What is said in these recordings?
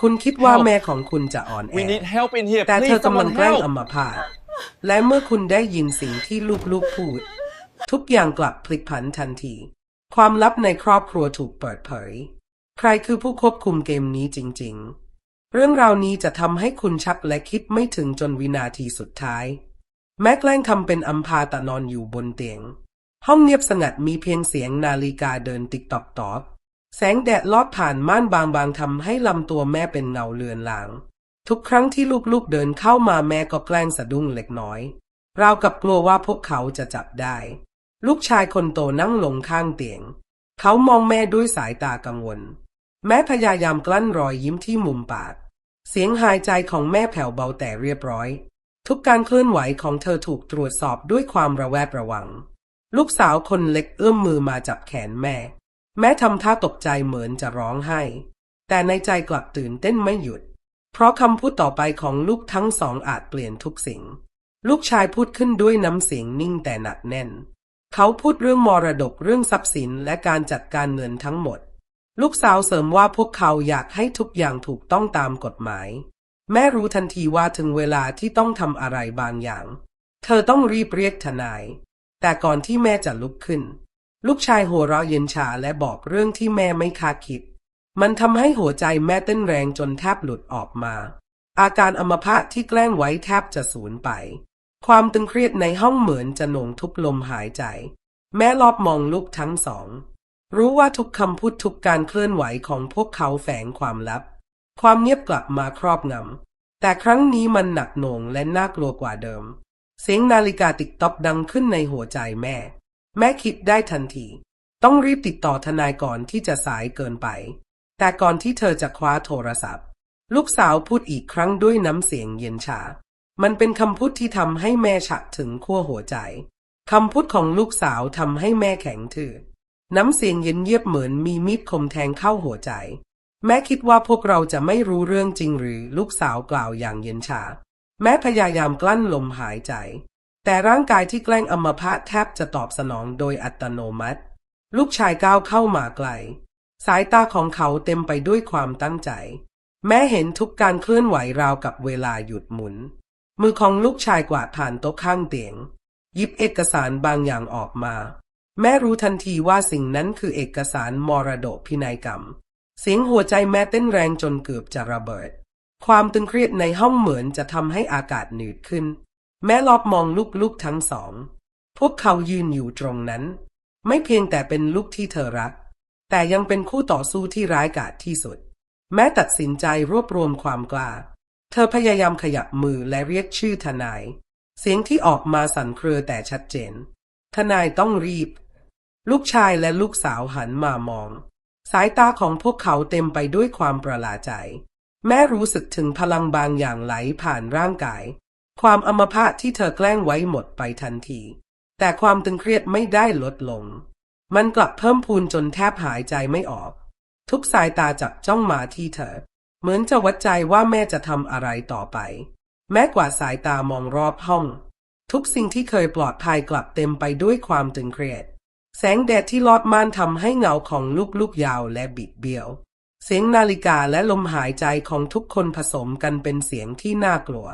คุณคิดว่า Help แม่ของคุณจะอ่อนแอ We need help in here. แต่เธ Please, อกำลัง someone แกล้ง help. อัมพาตและเมื่อคุณได้ยินสิ่งที่ลูกๆพูด ทุกอย่างกลับพลิกผันทันที ความลับในครอบครัวถูกเปิดเผย ใครคือผู้ควบคุมเกมนี้จริง ๆ เรื่องราวนี้จะทำให้คุณชักและคิดไม่ถึงจนวินาทีสุดท้าย แม้แกล้งทำเป็นอัมพาตนอนอยู่บนเตียง ห้องเงียบสงัดมีเพียงเสียงนาฬิกาเดินติ๊กตอกตอก แสงแดดลอดผ่านม่านบางๆทำให้ลำตัวแม่เป็นเงาเลือนลาง ทุกครั้งที่ลูกๆเดินเข้ามาแม่ก็แกล้งสะดุ้งเล็กน้อย ราวกับกลัวว่าพวกเขาจะจับได้ ลูกชายคนโตนั่งลงข้างเตียง เขามองแม่ด้วยสายตากังวล แม่พยายามกลั้นรอยยิ้มที่มุมปาก เสียงหายใจของแม่แผ่วเบาแต่เรียบร้อย ทุกการเคลื่อนไหวของเธอถูกตรวจสอบด้วยความระแวดระวัง ลูกสาวคนเล็กเอื้อมมือมาจับแขนแม่ แม่ทำท่าตกใจเหมือนจะร้องไห้ แต่ในใจกลับตื่นเต้นไม่หยุด เพราะคำพูดต่อไปของลูกทั้งสองอาจเปลี่ยนทุกสิ่ง ลูกชายพูดขึ้นด้วยน้ำเสียงนิ่งแต่หนักแน่น เขาพูดเรื่องมรดกเรื่องทรัพย์สินและการจัดการเงินทั้งหมด ลูกสาวเสริมว่าพวกเขาอยากให้ทุกอย่างถูกต้องตามกฎหมาย แม่รู้ทันทีว่าถึงเวลาที่ต้องทำอะไรบางอย่าง เธอต้องรีบเรียกทนาย แต่ก่อนที่แม่จะลุกขึ้น ลูกชายหัวเราะเย็นชาและบอกเรื่องที่แม่ไม่คาดคิด มันทำให้หัวใจแม่เต้นแรงจนแทบหลุดออกมา อาการอัมพาตที่แกล้งไว้แทบจะสูญไป ความตึงเครียดในห้องเหมือนจะหน่งทุกลมหายใจ แม่รอบมองลูกทั้งสอง รู้ว่าทุกคำพูดทุกการเคลื่อนไหวของพวกเขาแฝงความลับ ความเงียบกลับมาครอบงำแต่ครั้งนี้มันหนักหน่วงและน่ากลัวกว่าเดิม เสียงนาฬิกาติ๊กต๊อกดังขึ้นในหัวใจแม่ แม่คิดได้ทันที ต้องรีบติดต่อทนายก่อนที่จะสายเกินไป แต่ก่อนที่เธอจะคว้าโทรศัพท์ ลูกสาวพูดอีกครั้งด้วยน้ำเสียงเย็นชา มันเป็นคำพูดที่ทำให้แม่ฉักถึงขั้วหัวใจคำพูดของลูกสาวทำให้แม่แข็งทื่อน้ำเสียงเย็นเยียบเหมือนมีมีดคมแทงเข้าหัวใจ แม่คิดว่าพวกเราจะไม่รู้เรื่องจริงหรือลูกสาวกล่าวอย่างเย็นชา แม่พยายามกลั้นลมหายใจ แต่ร่างกายที่แกล้งอัมพาตแทบจะตอบสนองโดยอัตโนมัติ ลูกชายก้าวเข้ามาไกล สายตาของเขาเต็มไปด้วยความตั้งใจ แม่เห็นทุกการเคลื่อนไหวราวกับเวลาหยุดหมุน มือของลูกชายกวาดผ่านโต๊ะข้างเตียงยิบเอกสารบางอย่างออกมา แม่รู้ทันทีว่าสิ่งนั้นคือเอกสารมรดกพินัยกรรม เสียงหัวใจแม่เต้นแรงจนเกือบจะระเบิด ความตึงเครียดในห้องเหมือนจะทำให้อากาศหนืดขึ้น แม่ลอบมองลูกๆทั้งสอง พวกเขายืนอยู่ตรงนั้น ไม่เพียงแต่เป็นลูกที่เธอรัก แต่ยังเป็นคู่ต่อสู้ที่ร้ายกาจที่สุด แม่ตัดสินใจรวบรวมความกล้า เธอพยายามขยับมือและเรียกชื่อทนาย เสียงที่ออกมาสั่นเครือแต่ชัดเจน ทนายต้องรีบ ลูกชายและลูกสาวหันมามอง สายตาของพวกเขาเต็มไปด้วยความประหลาดใจ แม่รู้สึกถึงพลังบางอย่างไหลผ่านร่างกาย ความอมพาตที่เธอแกล้งไว้หมดไปทันที แต่ความตึงเครียดไม่ได้ลดลง มันกลับเพิ่มพูนจนแทบหายใจไม่ออก ทุกสายตาจับจ้องมาที่เธอ เหมือนจะวัดใจว่าแม่จะทำอะไรต่อไป แม้กว่าสายตามองรอบห้อง ทุกสิ่งที่เคยปลอดภัยกลับเต็มไปด้วยความตึงเครียด แสงแดดที่ลอดม่านทำให้เงาของลูกๆยาวและบิดเบี้ยว เสียงนาฬิกาและลมหายใจของทุกคนผสมกันเป็นเสียงที่น่ากลัว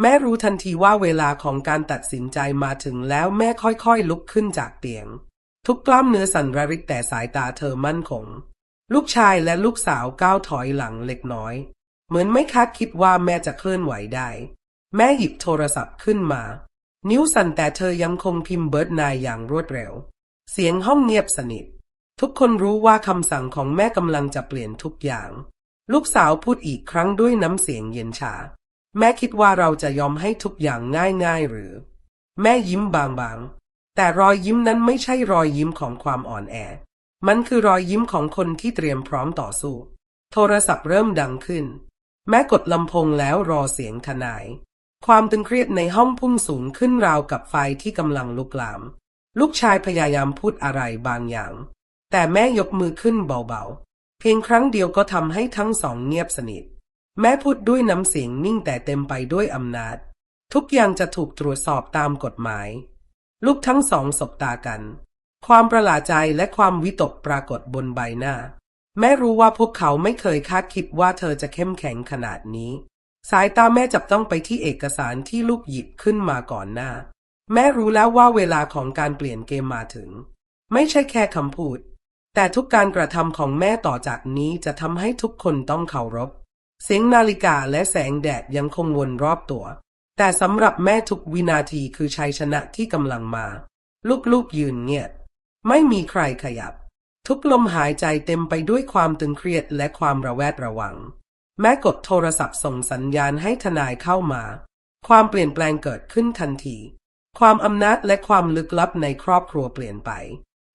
แม่รู้ทันทีว่าเวลาของการตัดสินใจมาถึงแล้วแม่ค่อยๆลุกขึ้นจากเตียง ทุกกล้ามเนื้อสั่นระริกแต่สายตาเธอมั่นคง ลูกชายและลูกสาวก้าวถอยหลังเล็กน้อย เหมือนไม่คาดคิดว่าแม่จะเคลื่อนไหวได้ แม่หยิบโทรศัพท์ขึ้นมา นิ้วสั่นแต่เธอยังคงพิมพ์เบิร์ดนายอย่างรวดเร็ว เสียงห้องเงียบสนิท ทุกคนรู้ว่าคำสั่งของแม่กำลังจะเปลี่ยนทุกอย่าง ลูกสาวพูดอีกครั้งด้วยน้ำเสียงเย็นชา แม่คิดว่าเราจะยอมให้ทุกอย่างง่ายๆหรือ แม่ยิ้มบางๆ แต่รอยยิ้มนั้นไม่ใช่รอยยิ้มของความอ่อนแอ มันคือรอยยิ้มของคนที่เตรียมพร้อมต่อสู้ โทรศัพท์เริ่มดังขึ้น แม่กดลำโพงแล้วรอเสียงทนาย ความตึงเครียดในห้องพุ่งสูงขึ้นราวกับไฟที่กำลังลุกลาม ลูกชายพยายามพูดอะไรบางอย่าง แต่แม่ยกมือขึ้นเบาๆ เพียงครั้งเดียวก็ทำให้ทั้งสองเงียบสนิท แม่พูดด้วยน้ำเสียงนิ่งแต่เต็มไปด้วยอำนาจ ทุกอย่างจะถูกตรวจสอบตามกฎหมาย ลูกทั้งสองสบตากัน ความประหลาดใจและความวิตกปรากฏบนใบหน้า แม่รู้ว่าพวกเขาไม่เคยคาดคิดว่าเธอจะเข้มแข็งขนาดนี้ สายตาแม่จับต้องไปที่เอกสารที่ลูกหยิบขึ้นมาก่อนหน้า แม่รู้แล้วว่าเวลาของการเปลี่ยนเกมมาถึง ไม่ใช่แค่คำพูด แต่ทุกการกระทำของแม่ต่อจากนี้จะทำให้ทุกคนต้องเคารพ เสียงนาฬิกาและแสงแดดยังคงวนรอบตัว แต่สำหรับแม่ทุกวินาทีคือชัยชนะที่กำลังมา ลูกๆยืนเงียบ ไม่มีใครขยับ ทุกลมหายใจเต็มไปด้วยความตึงเครียดและความระแวดระวัง แม่กดโทรศัพท์ส่งสัญญาณให้ทนายเข้ามา ความเปลี่ยนแปลงเกิดขึ้นทันที ความอำนาจและความลึกลับในครอบครัวเปลี่ยนไป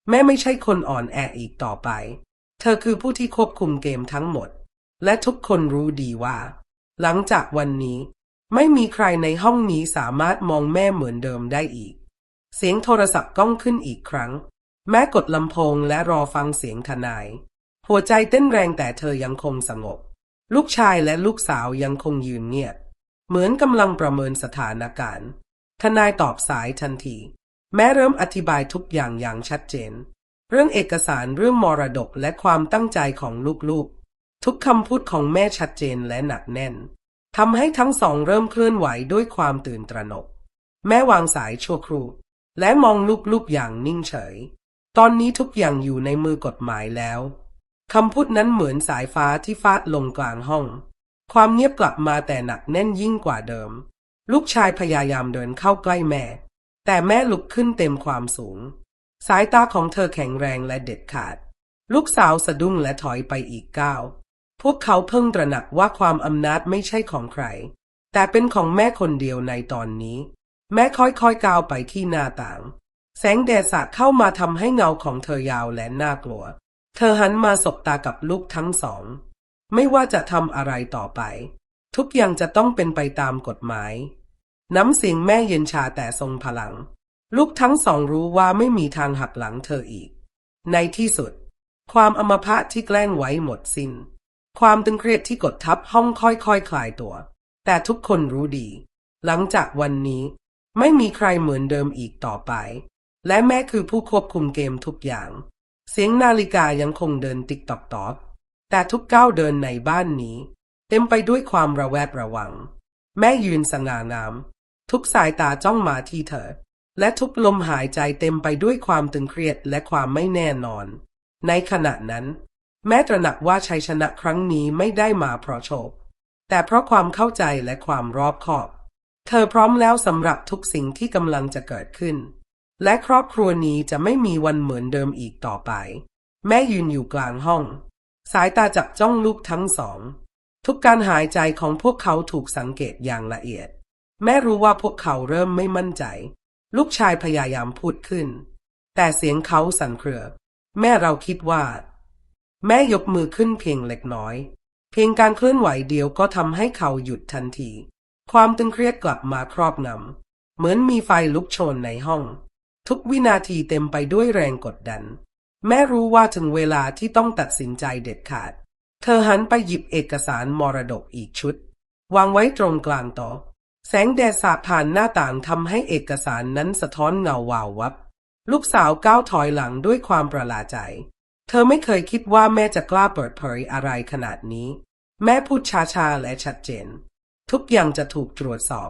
แม่ไม่ใช่คนอ่อนแออีกต่อไป เธอคือผู้ที่ควบคุมเกมทั้งหมด และทุกคนรู้ดีว่า หลังจากวันนี้ไม่มีใครในห้องนี้สามารถมองแม่เหมือนเดิมได้อีก เสียงโทรศัพท์ก้องขึ้นอีกครั้ง แม่กดลำโพงและรอฟังเสียงทนาย หัวใจเต้นแรงแต่เธอยังคงสงบ ลูกชายและลูกสาวยังคงยืนเงียบ เหมือนกำลังประเมินสถานการณ์ ทนายตอบสายทันที แม้เริ่มอธิบายทุกอย่างอย่างชัดเจน เรื่องเอกสารเรื่องมรดกและความตั้งใจของลูกๆ ทุกคำพูดของแม่ชัดเจนและหนักแน่นทำให้ทั้งสองเริ่มเคลื่อนไหวด้วยความตื่นตระหนก แม่วางสายชั่วครู่และมองลูกๆอย่างนิ่งเฉย ตอนนี้ทุกอย่างอยู่ในมือกฎหมายแล้วคำพูดนั้นเหมือนสายฟ้าที่ฟาดลงกลางห้อง ความเงียบกลับมาแต่หนักแน่นยิ่งกว่าเดิม ลูกชายพยายามเดินเข้าใกล้แม่ แต่แม่ลุกขึ้นเต็มความสูง สายตาของเธอแข็งแรงและเด็ดขาด ลูกสาวสะดุ้งและถอยไปอีกก้าว พวกเขาเพิ่งตระหนักว่าความอำนาจไม่ใช่ของใคร แต่เป็นของแม่คนเดียวในตอนนี้ แม่ค่อยๆก้าวไปที่หน้าต่าง แสงแดดสาดเข้ามาทำให้เงาของเธอยาวและน่ากลัว เธอหันมาสบตากับลูกทั้งสอง ไม่ว่าจะทำอะไรต่อไป ทุกอย่างจะต้องเป็นไปตามกฎหมาย น้ำเสียงแม่เย็นชาแต่ทรงพลัง ลูกทั้งสองรู้ว่าไม่มีทางหักหลังเธออีก ในที่สุด ความอมพะที่แกล้งไว้หมดสิน้น ความตึงเครียดที่กดทับห้องค่อยๆคคลายตัว แต่ทุกคนรู้ดี หลังจากวันนี้ไม่มีใครเหมือนเดิมอีกต่อไป และแม่คือผู้ควบคุมเกมทุกอย่าง เสียงนาฬิกายังคงเดินติ๊กตอกตอกแต่ทุกก้าวเดินในบ้านนี้ เต็มไปด้วยความระแวดระวัง แม่ยืนสง่างาม ทุกสายตาจ้องมาที่เธอ และทุกลมหายใจเต็มไปด้วยความตึงเครียดและความไม่แน่นอน ในขณะนั้น แม้ตระหนักว่าชัยชนะครั้งนี้ไม่ได้มาเพราะโชค แต่เพราะความเข้าใจและความรอบคอบ เธอพร้อมแล้วสำหรับทุกสิ่งที่กำลังจะเกิดขึ้น และครอบครัวนี้จะไม่มีวันเหมือนเดิมอีกต่อไป แม่ยืนอยู่กลางห้อง สายตาจับจ้องลูกทั้งสอง ทุกการหายใจของพวกเขาถูกสังเกตอย่างละเอียด แม่รู้ว่าพวกเขาเริ่มไม่มั่นใจ ลูกชายพยายามพูดขึ้น แต่เสียงเขาสั่นเครือ แม่เราคิดว่า แม่ยกมือขึ้นเพียงเล็กน้อย เพียงการเคลื่อนไหวเดียวก็ทำให้เขาหยุดทันที ความตึงเครียดกลับมาครอบงำเหมือนมีไฟลุกโชนในห้อง ทุกวินาทีเต็มไปด้วยแรงกดดัน แม่รู้ว่าถึงเวลาที่ต้องตัดสินใจเด็ดขาด เธอหันไปหยิบเอกสารมรดกอีกชุด วางไว้ตรงกลางโต๊ะแสงแดดสาดผ่านหน้าต่างทำให้เอกสารนั้นสะท้อนเงาวาววับ ลูกสาวก้าวถอยหลังด้วยความประหลาดใจ เธอไม่เคยคิดว่าแม่จะกล้าเปิดเผยอะไรขนาดนี้ แม่พูดช้าๆและชัดเจน ทุกอย่างจะถูกตรวจสอบ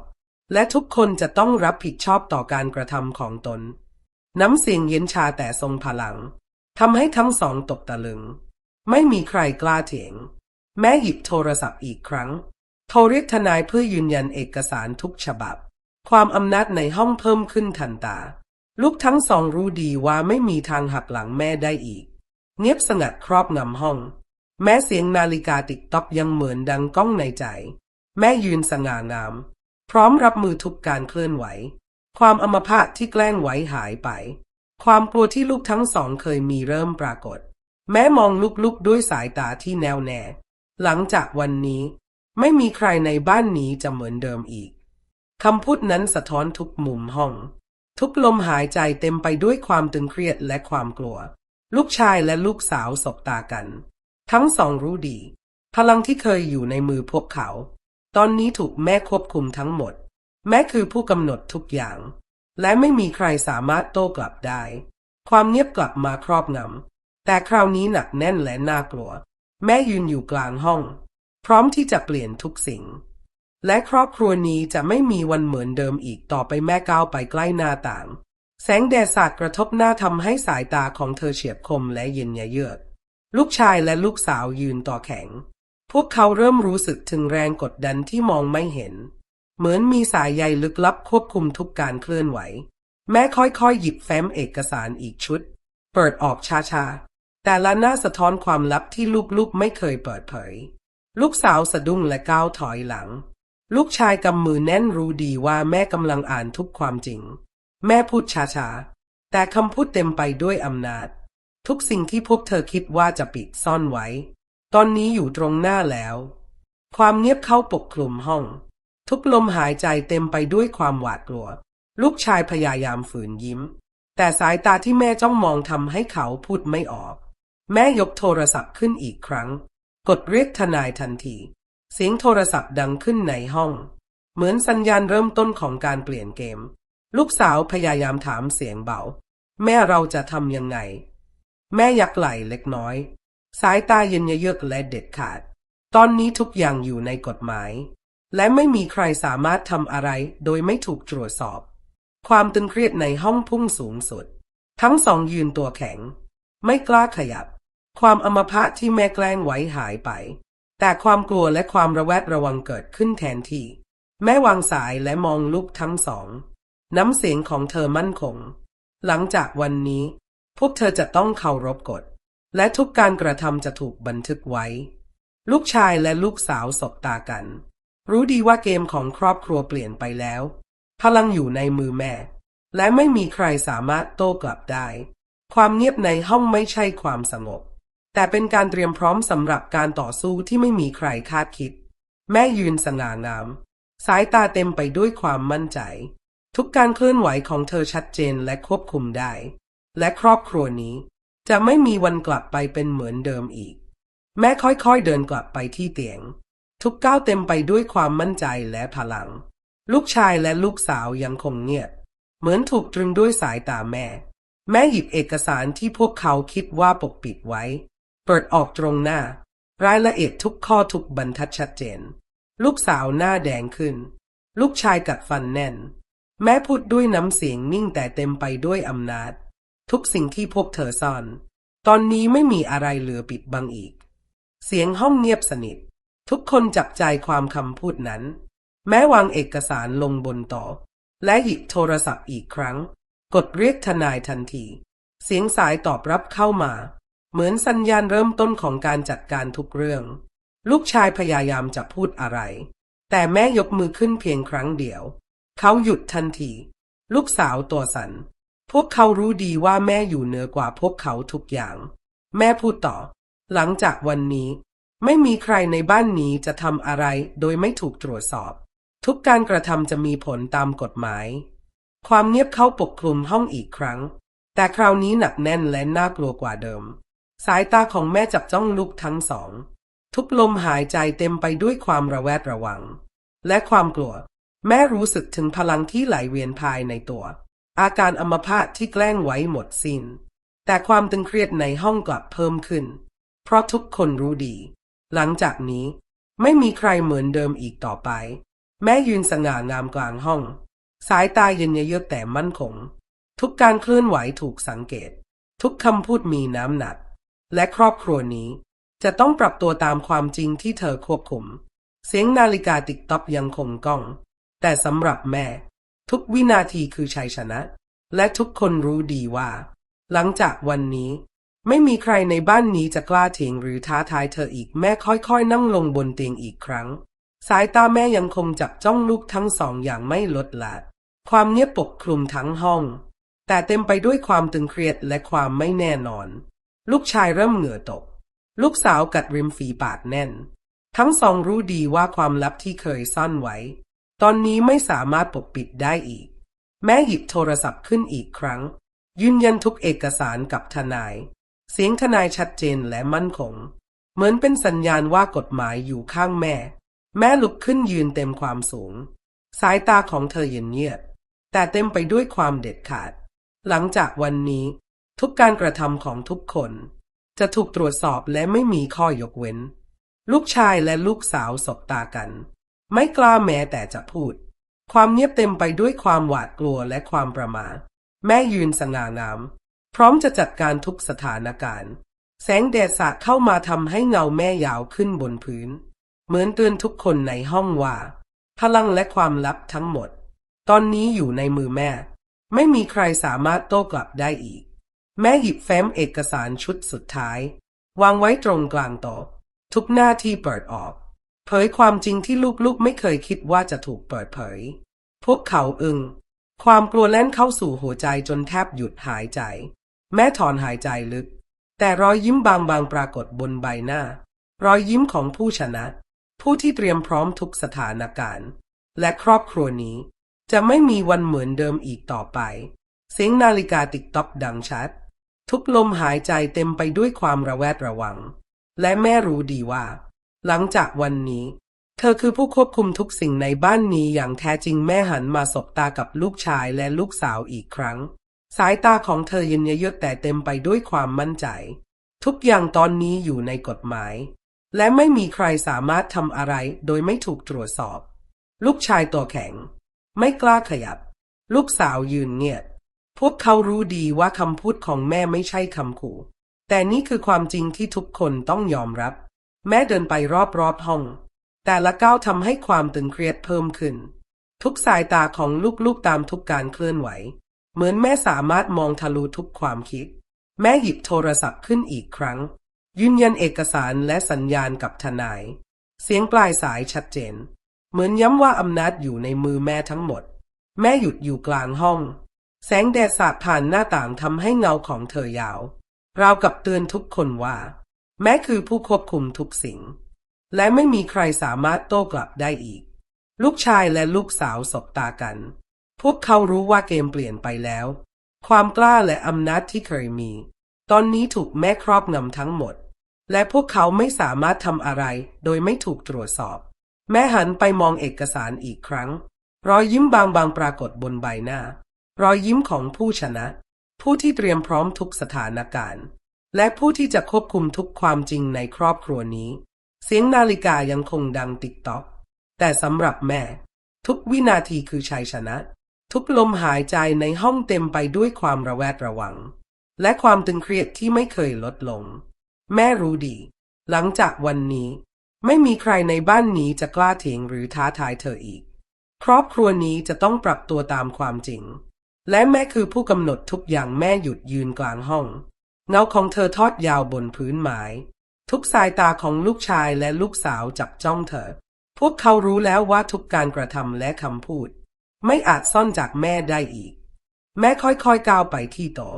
และทุกคนจะต้องรับผิดชอบต่อการกระทำของตน น้ำเสียงเย็นชาแต่ทรงพลังทำให้ทั้งสองตกตะลึง ไม่มีใครกล้าเถียง แม่หยิบโทรศัพท์อีกครั้ง โทรเรียกทนายเพื่อยืนยันเอกสารทุกฉบับ ความอำนาจในห้องเพิ่มขึ้นทันตา ลูกทั้งสองรู้ดีว่าไม่มีทางหักหลังแม่ได้อีก เงียบสงัดครอบงำห้อง แม้เสียงนาฬิกาติ๊กต๊อกยังเหมือนดังก้องในใจ แม่ยืนสง่างาม พร้อมรับมือทุกการเคลื่อนไหว ความอมพะที่แกล้งไว้หายไป ความกลัวที่ลูกทั้งสองเคยมีเริ่มปรากฏ แม้มองลูกๆด้วยสายตาที่แน่วแน่ หลังจากวันนี้ ไม่มีใครในบ้านนี้จะเหมือนเดิมอีกคำพูดนั้นสะท้อนทุกมุมห้อง ทุกลมหายใจเต็มไปด้วยความตึงเครียดและความกลัว ลูกชายและลูกสาวสบตากัน ทั้งสองรู้ดี พลังที่เคยอยู่ในมือพวกเขา ตอนนี้ถูกแม่ควบคุมทั้งหมด แม่คือผู้กำหนดทุกอย่าง และไม่มีใครสามารถโต้กลับได้ ความเงียบกลับมาครอบงำแต่คราวนี้หนักแน่นและน่ากลัว แม่ยืนอยู่กลางห้อง พร้อมที่จะเปลี่ยนทุกสิ่ง และครอบครัวนี้จะไม่มีวันเหมือนเดิมอีกต่อไปแม่ก้าวไปใกล้หน้าต่าง แสงแดดสาดกระทบหน้าทำให้สายตาของเธอเฉียบคมและเย็นยเยือก ลูกชายและลูกสาวยืนต่อแข็ง พวกเขาเริ่มรู้สึกถึงแรงกดดันที่มองไม่เห็น เหมือนมีสายใยลึกลับควบคุมทุกการเคลื่อนไหว แม่ค่อยๆ หยิบแฟ้มเอกสารอีกชุด เปิดออกช้าๆ แต่ละหน้าสะท้อนความลับที่ลูกๆไม่เคยเปิดเผย ลูกสาวสะดุ้งและก้าวถอยหลัง ลูกชายกำมือแน่นรู้ดีว่าแม่กำลังอ่านทุกความจริง แม่พูดช้าๆ แต่คำพูดเต็มไปด้วยอำนาจ ทุกสิ่งที่พวกเธอคิดว่าจะปิดซ่อนไว้ ตอนนี้อยู่ตรงหน้าแล้ว ความเงียบเข้าปกคลุมห้อง ทุกลมหายใจเต็มไปด้วยความหวาดกลัว ลูกชายพยายามฝืนยิ้ม แต่สายตาที่แม่จ้องมองทำให้เขาพูดไม่ออก แม่ยกโทรศัพท์ขึ้นอีกครั้ง กดเรียกทนายทันที เสียงโทรศัพท์ดังขึ้นในห้อง เหมือนสัญญาณเริ่มต้นของการเปลี่ยนเกม ลูกสาวพยายามถามเสียงเบา แม่เราจะทำยังไง แม่ยักไหล่เล็กน้อย สายตาเย็นเยือกและเด็ดขาด ตอนนี้ทุกอย่างอยู่ในกฎหมาย และไม่มีใครสามารถทำอะไรโดยไม่ถูกตรวจสอบ ความตึงเครียดในห้องพุ่งสูงสุด ทั้งสองยืนตัวแข็ง ไม่กล้าขยับ ความอมพะที่แม่แกล้งไว้หายไป แต่ความกลัวและความระแวดระวังเกิดขึ้นแทนที่ แม่วางสายและมองลูกทั้งสอง น้ำเสียงของเธอมั่นคง หลังจากวันนี้ พวกเธอจะต้องเคารพกฎ และทุกการกระทำจะถูกบันทึกไว้ ลูกชายและลูกสาวสบตากัน รู้ดีว่าเกมของครอบครัวเปลี่ยนไปแล้ว พลังอยู่ในมือแม่ และไม่มีใครสามารถโต้กลับได้ ความเงียบในห้องไม่ใช่ความสงบ แต่เป็นการเตรียมพร้อมสำหรับการต่อสู้ที่ไม่มีใครคาดคิด แม่ยืนสง่างาม สายตาเต็มไปด้วยความมั่นใจ ทุกการเคลื่อนไหวของเธอชัดเจนและควบคุมได้ และครอบครัวนี้จะไม่มีวันกลับไปเป็นเหมือนเดิมอีก แม่ค่อยๆเดินกลับไปที่เตียง ทุกก้าวเต็มไปด้วยความมั่นใจและพลัง ลูกชายและลูกสาวยังคงเงียบ เหมือนถูกตรึงด้วยสายตาแม่ แม่หยิบเอกสารที่พวกเขาคิดว่าปกปิดไว้ เปิดออกตรงหน้า รายละเอียดทุกข้อทุกบรรทัดชัดเจน ลูกสาวหน้าแดงขึ้น ลูกชายกัดฟันแน่น แม่พูดด้วยน้ำเสียงนิ่งแต่เต็มไปด้วยอำนาจ ทุกสิ่งที่พวกเธอซ่อน ตอนนี้ไม่มีอะไรเหลือปิดบังอีก เสียงห้องเงียบสนิท ทุกคนจับใจความคำพูดนั้น แม้วางเอกสารลงบนโต๊ะและหยิบโทรศัพท์อีกครั้ง กดเรียกทนายทันที เสียงสายตอบรับเข้ามา เหมือนสัญญาณเริ่มต้นของการจัดการทุกเรื่อง ลูกชายพยายามจะพูดอะไร แต่แม่ยกมือขึ้นเพียงครั้งเดียว เขาหยุดทันที ลูกสาวตัวสัน่นพวกเขารู้ดีว่าแม่อยู่เหนือกว่าพวกเขาทุกอย่าง แม่พูดต่อ หลังจากวันนี้ ไม่มีใครในบ้านนี้จะทำอะไรโดยไม่ถูกตรวจสอบ ทุกการกระทำจะมีผลตามกฎหมาย ความเงียบเข้าปกคลุมห้องอีกครั้ง แต่คราวนี้หนักแน่นและน่ากลัวกว่าเดิม สายตาของแม่จับจ้องลูกทั้งสอง ทุกลมหายใจเต็มไปด้วยความระแวดระวัง และความกลัว แม่รู้สึกถึงพลังที่ไหลเวียนภายในตัว อาการอัมพาตที่แกล้งไว้หมดสิน้น แต่ความตึงเครียดในห้องกลับเพิ่มขึ้น เพราะทุกคนรู้ดี หลังจากนี้ไม่มีใครเหมือนเดิมอีกต่อไป แม่ยืนสง่างามกลางห้อง สายตาเย็นเยือกแต่มั่นคง ทุกการเคลื่อนไหวถูกสังเกต ทุกคำพูดมีน้ำหนัก และครอบครัวนี้จะต้องปรับตัวตามความจริงที่เธอควบคุม เสียงนาฬิกาติ๊กต๊อกยังคงก้อง แต่สำหรับแม่ ทุกวินาทีคือชัยชนะ และทุกคนรู้ดีว่า หลังจากวันนี้ ไม่มีใครในบ้านนี้จะกล้าเถียงหรือท้าทายเธออีกแม่ค่อยๆ นั่งลงบนเตียงอีกครั้ง สายตาแม่ยังคงจับจ้องลูกทั้งสองอย่างไม่ลดละความเงียบปกคลุมทั้งห้อง แต่เต็มไปด้วยความตึงเครียดและความไม่แน่นอน ลูกชายเริ่มเหงื่อตก ลูกสาวกัดริมฝีปากแน่น ทั้งสองรู้ดีว่าความลับที่เคยซ่อนไว้ ตอนนี้ไม่สามารถปกปิดได้อีก แม่หยิบโทรศัพท์ขึ้นอีกครั้ง ยืนยันทุกเอกสารกับทนาย เสียงทนายชัดเจนและมั่นคง เหมือนเป็นสัญญาณว่ากฎหมายอยู่ข้างแม่ แม่ลุกขึ้นยืนเต็มความสูง สายตาของเธอเย็นเยียบ แต่เต็มไปด้วยความเด็ดขาด หลังจากวันนี้ ทุกการกระทำของทุกคน จะถูกตรวจสอบและไม่มีข้อยกเว้น ลูกชายและลูกสาวสบตากัน ไม่กล้าแม้แต่จะพูด ความเงียบเต็มไปด้วยความหวาดกลัวและความประมาทแม่ยืนสง่างาม พร้อมจะจัดการทุกสถานการณ์ แสงแดดสาดเข้ามาทำให้เงาแม่ยาวขึ้นบนพื้น เหมือนเตือนทุกคนในห้องว่า พลังและความลับทั้งหมด ตอนนี้อยู่ในมือแม่ ไม่มีใครสามารถโต้กลับได้อีก แม่หยิบแฟ้มเอกสารชุดสุดท้าย วางไว้ตรงกลางโต๊ะทุกหน้าที่เปิดออก เผยความจริงที่ลูกๆไม่เคยคิดว่าจะถูกเปิดเผย พวกเขาอึง ความกลัวแล่นเข้าสู่หัวใจจนแทบหยุดหายใจ แม่ถอนหายใจลึก แต่รอยยิ้มบางๆปรากฏบนใบหน้า รอยยิ้มของผู้ชนะ ผู้ที่เตรียมพร้อมทุกสถานการณ์ และครอบครัวนี้ จะไม่มีวันเหมือนเดิมอีกต่อไป เสียงนาฬิกาติ๊กต็อกดังชัด ทุกลมหายใจเต็มไปด้วยความระแวดระวัง และแม่รู้ดีว่า หลังจากวันนี้ เธอคือผู้ควบคุมทุกสิ่งในบ้านนี้อย่างแท้จริงแม่หันมาสบตากับลูกชายและลูกสาวอีกครั้ง สายตาของเธอเย็นเยือกแต่เต็มไปด้วยความมั่นใจ ทุกอย่างตอนนี้อยู่ในกฎหมาย และไม่มีใครสามารถทำอะไรโดยไม่ถูกตรวจสอบ ลูกชายตัวแข็ง ไม่กล้าขยับ ลูกสาวยืนเงียบพวกเขารู้ดีว่าคำพูดของแม่ไม่ใช่คำขู่ แต่นี่คือความจริงที่ทุกคนต้องยอมรับ แม่เดินไปรอบๆห้อง แต่ละก้าวทำให้ความตึงเครียดเพิ่มขึ้น ทุกสายตาของลูกๆตามทุกการเคลื่อนไหว เหมือนแม่สามารถมองทะลุทุกความคิด แม่หยิบโทรศัพท์ขึ้นอีกครั้ง ยืนยันเอกสารและสัญญาณกับทนาย เสียงปลายสายชัดเจน เหมือนย้ำว่าอำนาจอยู่ในมือแม่ทั้งหมด แม่หยุดอยู่กลางห้อง แสงแดดสาดผ่านหน้าต่างทำให้เงาของเธอยาวราวกับเตือนทุกคนว่า แม่คือผู้ควบคุมทุกสิ่ง และไม่มีใครสามารถโต้กลับได้อีก ลูกชายและลูกสาวสบตากัน พวกเขารู้ว่าเกมเปลี่ยนไปแล้ว ความกล้าและอำนาจที่เคยมี ตอนนี้ถูกแม่ครอบงำทั้งหมด และพวกเขาไม่สามารถทำอะไร โดยไม่ถูกตรวจสอบ แม่หันไปมองเอกสารอีกครั้ง รอยยิ้มบางๆปรากฏบนใบหน้า รอยยิ้มของผู้ชนะ ผู้ที่เตรียมพร้อมทุกสถานการณ์ และผู้ที่จะควบคุมทุกความจริงในครอบครัวนี้ เสียงนาฬิกายังคงดังติ๊กต๊อก แต่สำหรับแม่ ทุกวินาทีคือชัยชนะ ทุกลมหายใจในห้องเต็มไปด้วยความระแวดระวัง และความตึงเครียดที่ไม่เคยลดลง แม่รู้ดี หลังจากวันนี้ ไม่มีใครในบ้านนี้จะกล้าเถียงหรือท้าทายเธออีก ครอบครัวนี้จะต้องปรับตัวตามความจริง และแม่คือผู้กำหนดทุกอย่างแม่หยุดยืนกลางห้อง เงาของเธอทอดยาวบนพื้นไม้ทุกสายตาของลูกชายและลูกสาวจับจ้องเธอ พวกเขารู้แล้วว่าทุกการกระทำและคำพูด ไม่อาจซ่อนจากแม่ได้อีก แม่ค่อยๆก้าวไปที่โต๊ะ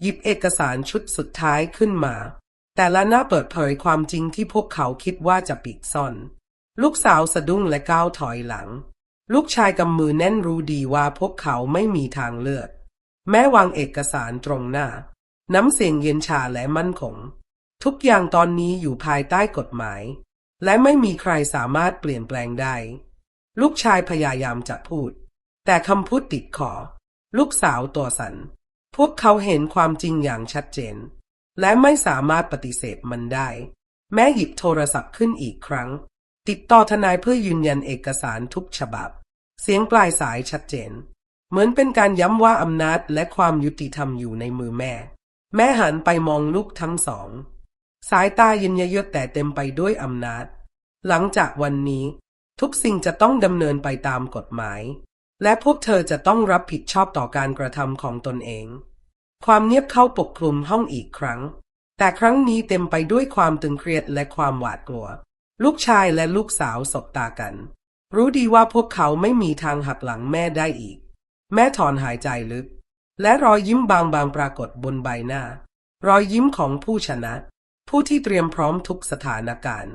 หยิบเอกสารชุดสุดท้ายขึ้นมา แต่ละหน้าเปิดเผยความจริงที่พวกเขาคิดว่าจะปิดซ่อน ลูกสาวสะดุ้งและก้าวถอยหลัง ลูกชายกำมือแน่นรู้ดีว่าพวกเขาไม่มีทางเลือก แม่วางเอกสารตรงหน้า น้ำเสียงเย็นชาและมั่นคง ทุกอย่างตอนนี้อยู่ภายใต้กฎหมาย และไม่มีใครสามารถเปลี่ยนแปลงได้ ลูกชายพยายามจะพูด แต่คำพูดติดคอลูกสาวตัวสัน่นพวกเขาเห็นความจริงอย่างชัดเจน และไม่สามารถปฏิเสธมันได้ แม่หยิบโทรศัพท์ขึ้นอีกครั้ง ติดต่อทนายเพื่อยืนยันเอกสารทุกฉบับ เสียงปลายสายชัดเจน เหมือนเป็นการย้ำว่าอำนาจและความยุติธรรมอยู่ในมือแม่ แม่หันไปมองลูกทั้งสอง สายตาเย็นเยือแต่เต็มไปด้วยอำนาจ หลังจากวันนี้ ทุกสิ่งจะต้องดำเนินไปตามกฎหมาย และพวกเธอจะต้องรับผิดชอบต่อการกระทำของตนเอง ความเงียบเข้าปกคลุมห้องอีกครั้ง แต่ครั้งนี้เต็มไปด้วยความตึงเครียดและความหวาดกลัว ลูกชายและลูกสาวสบตากัน รู้ดีว่าพวกเขาไม่มีทางหักหลังแม่ได้อีก แม่ถอนหายใจลึก และรอยยิ้มบางๆปรากฏบนใบหน้า รอยยิ้มของผู้ชนะ ผู้ที่เตรียมพร้อมทุกสถานการณ์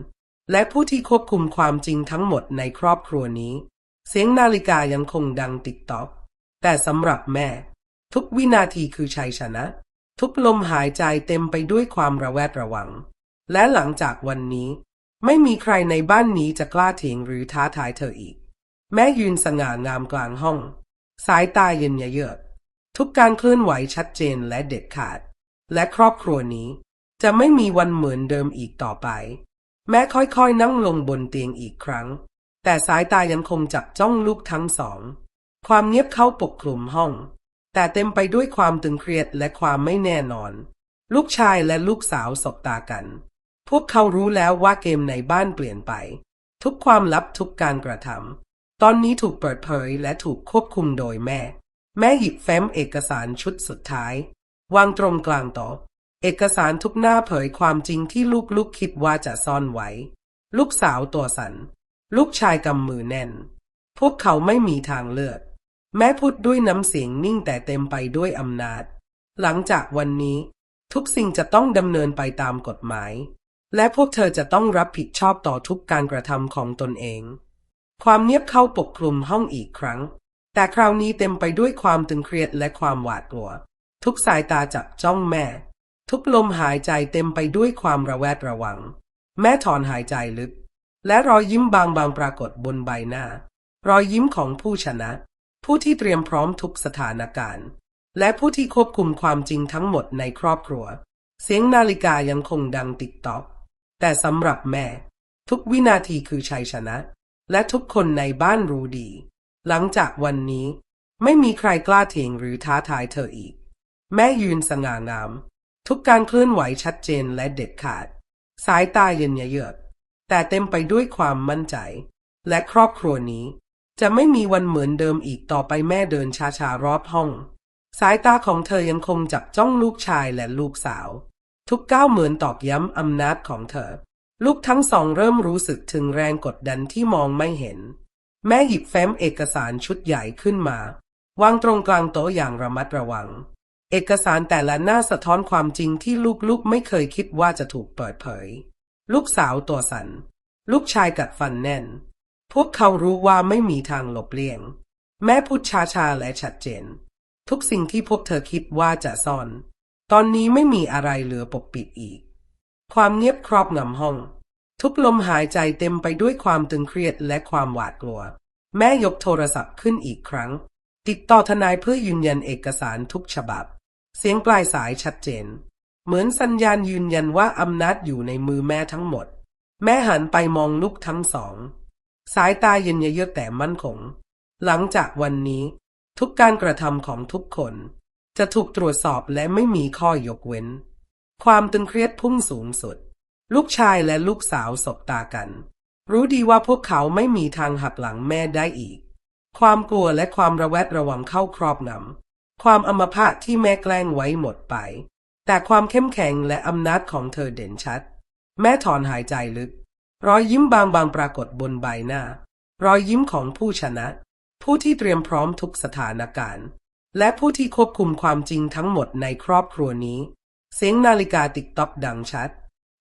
และผู้ที่ควบคุมความจริงทั้งหมดในครอบครัวนี้ เสียงนาฬิกายังคงดังติ๊กตอก แต่สำหรับแม่ ทุกวินาทีคือชัยชนะ ทุกลมหายใจเต็มไปด้วยความระแวดระวัง และหลังจากวันนี้ ไม่มีใครในบ้านนี้จะกล้าเถียงหรือท้าทายเธออีก แม่ยืนสง่างามกลางห้อง สายตาเย็นเยือก ทุกการเคลื่อนไหวชัดเจนและเด็ดขาด และครอบครัวนี้จะไม่มีวันเหมือนเดิมอีกต่อไป แม่ค่อยๆนั่งลงบนเตียงอีกครั้ง แต่สายตายังคงจับจ้องลูกทั้งสอง ความเงียบเข้าปกคลุมห้อง แต่เต็มไปด้วยความตึงเครียดและความไม่แน่นอน ลูกชายและลูกสาวสบตากัน พวกเขารู้แล้วว่าเกมในบ้านเปลี่ยนไป ทุกความลับทุกการกระทำตอนนี้ถูกเปิดเผยและถูกควบคุมโดยแม่ แม่หยิบแฟ้มเอกสารชุดสุดท้าย วางตรงกลางโต๊ะเอกสารทุกหน้าเผยความจริงที่ลูกๆคิดว่าจะซ่อนไว้ ลูกสาวตัวสัน ลูกชายกำมือแน่น พวกเขาไม่มีทางเลือก แม่พูดด้วยน้ำเสียงนิ่งแต่เต็มไปด้วยอำนาจ หลังจากวันนี้ ทุกสิ่งจะต้องดำเนินไปตามกฎหมาย และพวกเธอจะต้องรับผิดชอบต่อทุกการกระทำของตนเอง ความเงียบเข้าปกคลุมห้องอีกครั้ง แต่คราวนี้เต็มไปด้วยความตึงเครียดและความหวาดกลัว ทุกสายตาจับจ้องแม่ ทุกลมหายใจเต็มไปด้วยความระแวดระวัง แม่ถอนหายใจลึก และรอยยิ้มบางๆปรากฏบนใบหน้า รอยยิ้มของผู้ชนะ ผู้ที่เตรียมพร้อมทุกสถานการณ์ และผู้ที่ควบคุมความจริงทั้งหมดในครอบครัว เสียงนาฬิกายังคงดังติดต่อแต่สำหรับแม่ ทุกวินาทีคือชัยชนะ และทุกคนในบ้านรู้ดี หลังจากวันนี้ไม่มีใครกล้าเถียงหรือท้าทายเธออีก แม่ยืนสง่างาม ทุกการเคลื่อนไหวชัดเจนและเด็ดขาด สายตาเย็นเยือกแต่เต็มไปด้วยความมั่นใจ และครอบครัวนี้ จะไม่มีวันเหมือนเดิมอีกต่อไปแม่เดินช้าๆรอบห้อง สายตาของเธอยังคงจับจ้องลูกชายและลูกสาว ทุกก้าวเหมือนตอกย้ำอำนาจของเธอ ลูกทั้งสองเริ่มรู้สึกถึงแรงกดดันที่มองไม่เห็น แม่หยิบแฟ้มเอกสารชุดใหญ่ขึ้นมาวางตรงกลางโต๊ะอย่างระมัดระวัง เอกสารแต่ละหน้าสะท้อนความจริงที่ลูกๆไม่เคยคิดว่าจะถูกเปิดเผย ลูกสาวตัวสัน ลูกชายกัดฟันแน่น พวกเขารู้ว่าไม่มีทางหลบเลี่ยง แม่พูดช้าๆและชัดเจน ทุกสิ่งที่พวกเธอคิดว่าจะซ่อน ตอนนี้ไม่มีอะไรเหลือปกปิดอีก ความเงียบครอบงำห้อง ทุกลมหายใจเต็มไปด้วยความตึงเครียดและความหวาดกลัว แม่ยกโทรศัพท์ขึ้นอีกครั้ง ติดต่อทนายเพื่อยืนยันเอกสารทุกฉบับ เสียงปลายสายชัดเจน เหมือนสัญญาณยืนยันว่าอำนาจอยู่ในมือแม่ทั้งหมด แม่หันไปมองลูกทั้งสอง สายตาเย็นเยือกแต่มั่นคง หลังจากวันนี้ ทุกการกระทำของทุกคน จะถูกตรวจสอบและไม่มีข้อยกเว้น ความตึงเครียดพุ่งสูงสุด ลูกชายและลูกสาวสบตากัน รู้ดีว่าพวกเขาไม่มีทางหักหลังแม่ได้อีก ความกลัวและความระแวดระวังเข้าครอบงำความอมพะที่แม่แกล้งไว้หมดไป แต่ความเข้มแข็งและอำนาจของเธอเด่นชัด แม่ถอนหายใจลึก รอยยิ้มบางๆปรากฏบนใบหน้า รอยยิ้มของผู้ชนะ ผู้ที่เตรียมพร้อมทุกสถานการณ์ และผู้ที่ควบคุมความจริงทั้งหมดในครอบครัวนี้ เสียงนาฬิกาติ๊กต๊อกดังชัด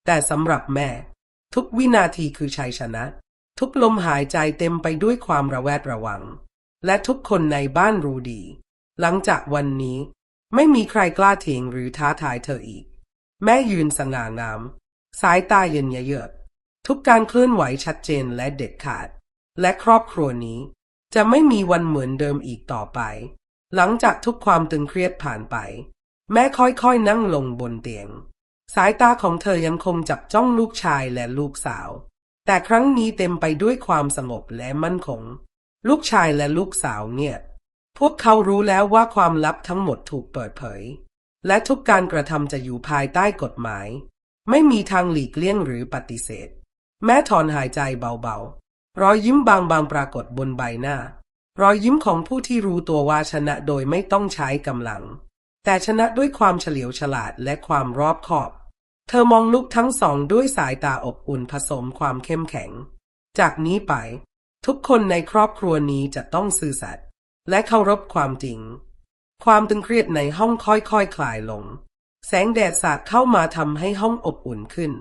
แต่สำหรับแม่ ทุกวินาทีคือชัยชนะ ทุกลมหายใจเต็มไปด้วยความระแวดระวัง และทุกคนในบ้านรู้ดี หลังจากวันนี้ ไม่มีใครกล้าเถียงหรือท้าทายเธออีก แม่ยืนสง่างาม สายตาเย็นเยือกทุกการเคลื่อนไหวชัดเจนและเด็ดขาด และครอบครัวนี้ จะไม่มีวันเหมือนเดิมอีกต่อไป หลังจากทุกความตึงเครียดผ่านไป แม่ค่อยๆนั่งลงบนเตียง สายตาของเธอยังคงจับจ้องลูกชายและลูกสาว แต่ครั้งนี้เต็มไปด้วยความสงบและมั่นคง ลูกชายและลูกสาวเงียบพวกเขารู้แล้วว่าความลับทั้งหมดถูกเปิดเผย และทุกการกระทำจะอยู่ภายใต้กฎหมาย ไม่มีทางหลีกเลี่ยงหรือปฏิเสธ แม่ถอนหายใจเบาๆ รอยยิ้มบางๆปรากฏบนใบหน้ารอยยิ้มของผู้ที่รู้ตัวว่าชนะโดยไม่ต้องใช้กำลัง แต่ชนะด้วยความเฉลียวฉลาดและความรอบคอบ เธอมองลูกทั้งสองด้วยสายตาอบอุ่นผสมความเข้มแข็ง จากนี้ไป ทุกคนในครอบครัวนี้จะต้องซื่อสัตย์และเคารพความจริง ความตึงเครียดในห้องค่อยๆคคลายลง แสงแดดสาดเข้ามาทำให้ห้องอบอุ่นขึ้น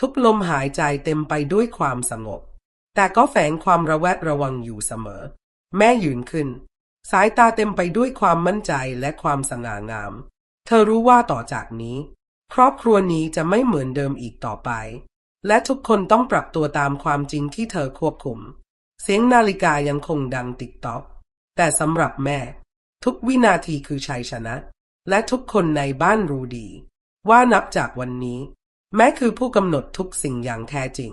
ทุกลมหายใจเต็มไปด้วยความสงบ แต่ก็แฝงความระแวดระวังอยู่เสมอ แม่ยืนขึ้น สายตาเต็มไปด้วยความมั่นใจและความสง่างาม เธอรู้ว่าต่อจากนี้ ครอบครัวนี้จะไม่เหมือนเดิมอีกต่อไป และทุกคนต้องปรับตัวตามความจริงที่เธอควบคุม เสียงนาฬิกายังคงดังติ๊กต๊อกแต่สำหรับแม่ ทุกวินาทีคือชัยชนะ และทุกคนในบ้านรู้ดี ว่านับจากวันนี้ แม้คือผู้กำหนดทุกสิ่งอย่างแท้จริง